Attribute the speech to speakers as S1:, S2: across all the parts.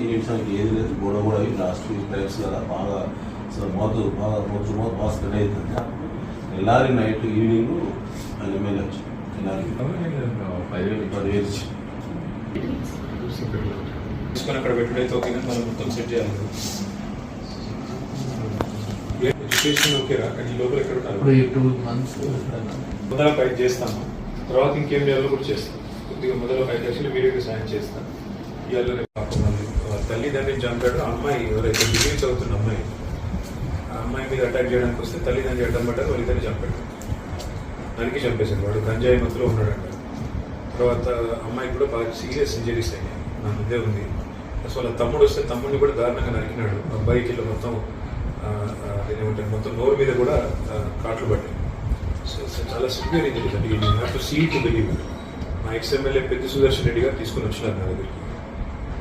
S1: ఈ నిమిషానికి ఏది లేదు. గొడవ కూడా అవి లాస్ట్ వీక్ టైమ్స్ కదా బాగా అసలు మోతు బాగా మోతు మోతు బాగా స్ప్రెడ్ అవుతుంది ఎల్లారి నైట్ ఈవినింగ్ ఆయన ఎమ్మెల్యే వచ్చి ఎల్లారి.
S2: పదివేలు
S1: పదివేలు
S2: తీసుకొని అక్కడ పెట్టుడైతే ఓకే మనం మొత్తం సెట్ చేయాలి. మొదల ఫైట్ చేస్తాము తర్వాత ఇంకేం చేయాలో కూడా చేస్తాం. కొద్దిగా మొదల ఫైట్ చేసి వీడియోకి సాయం చేస్తాం. ఇవాళ తల్లిదండ్రిని తల్లిదండ్రులు చంపాడు. ఆ అమ్మాయి ఎవరైతే డిగ్రీ చదువుతున్న అమ్మాయి ఆ అమ్మాయి మీద అటాక్ చేయడానికి వస్తే తల్లిదండ్రులు అడ్డం పడ్డారు? వాళ్ళిద్దరిని చంపాడు. నరికి చంపేశాడు వాడు. గంజాయి మత్తులో ఉన్నాడంట. తర్వాత అమ్మాయికి కూడా బాగా సీరియస్ ఇంజరీస్ అయ్యాయి. నా ముందే ఉంది. అసలు వాళ్ళ తమ్ముడు వస్తే తమ్ముడిని కూడా దారుణంగా నరికినాడు. అబ్బాయికి ఇలా మొత్తం ఏమంటారు మొత్తం నోరు మీద కూడా కాట్లు పట్టాయి సో చాలా సివియర్ ఇంజరీస్ అంటే you have to see to believe మా ఎక్స్ఎమ్మెల్యే పెద్ద సుదర్శన్ రెడ్డి గారు తీసుకుని వచ్చినారు నా దగ్గరికి.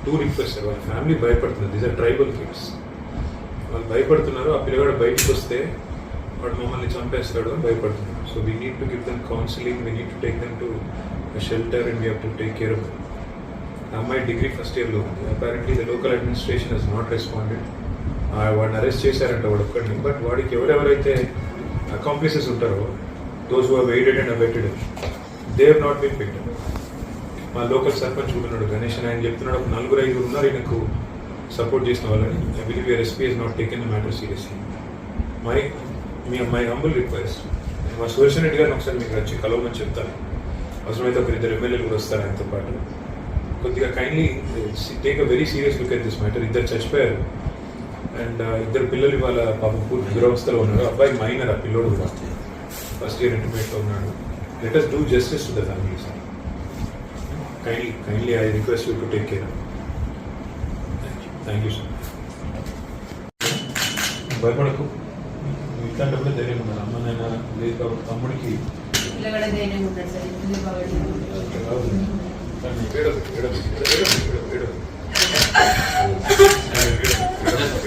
S2: టూ రిక్వెస్ట్ వాళ్ళ ఫ్యామిలీ భయపడుతున్నారు. దీస్ ఆర్ ట్రైబల్ కిడ్స్ వాళ్ళు భయపడుతున్నారు. ఆ పిల్లగాడు బయటకు వస్తే వాడు మమ్మల్ని చంపేస్తాడు అని భయపడుతున్నారు. So we need to give them counselling we need to take them to shelter and we have to take care of అమ్మాయి డిగ్రీ ఫస్ట్ ఇయర్లో ఉంది. Apparently the local administration has not responded వాడిని అరెస్ట్ చేశారంట వాడు ఒక్కడిని but వాడికి ఎవరెవరైతే accomplices ఉంటారో those who waited and abetted they have not been picked మా లోకల్ సర్పంచ్ కూడా ఉన్నాడు గణేష్ అని ఆయన చెప్తున్నాడు. ఒక నలుగురు ఐదుగురు ఉన్నారు ఈయనకు సపోర్ట్ చేసిన వాళ్ళని. I believe your SP is not taken the matter seriously my me my humble request మా సుదర్శన్ రెడ్డి గారిని ఒకసారి మీకు వచ్చి కలవమని చెప్తాను. అవసరమైతే ఒక ఇద్దరు ఎమ్మెల్యేలు కూడా వస్తారు ఆయనతో పాటు. కొద్దిగా kindly take a very serious look at this matter ఇద్దరు చచ్చిపోయారు. అండ్ uh, ఇద్దరు పిల్లలు ఇవాళ పాపం పూర్తి దురవస్థలో ఉన్నారు. అబ్బాయి మైనర్ ఆ పిల్లోడు కూడా. ఫస్ట్ ఇయర్ ఇంటర్మీడియట్లో ఉన్నాడు. Let us do justice to the family sir kindly kindly I request you to take care thank you sir భయపడకు. ఇట్లాంటప్పుడు ధైర్యం ఉండాలి. అమ్మనైనా లేదు కాబట్టి తమ్ముడికి
S3: పిల్లగడ ధైర్యం
S2: ఏడవకు, ఏడవకు, ఏడవకు, ఏడవకు.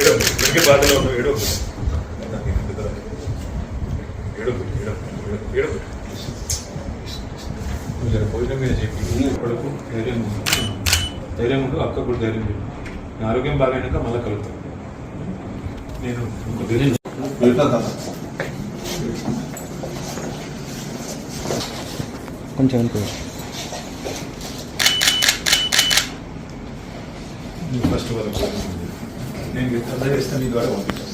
S2: ఏడవకు, ఇంకే బాధలో ఉన్నావు, ఏడవకు, ఏడవకు. జర భోజనం మీద చెప్పి కొడుకు ధైర్యం. ధైర్యం ఉండు అక్క కూడా ధైర్యం నా ఆరోగ్యం బాగైనాక మళ్ళీ కలుగుతాం నేను
S1: వెళ్తా
S4: కొంచెం అనుకో
S2: ఫస్ట్ వరకు నేను అందజేస్తాను నీ ద్వారా పంపిస్తాను.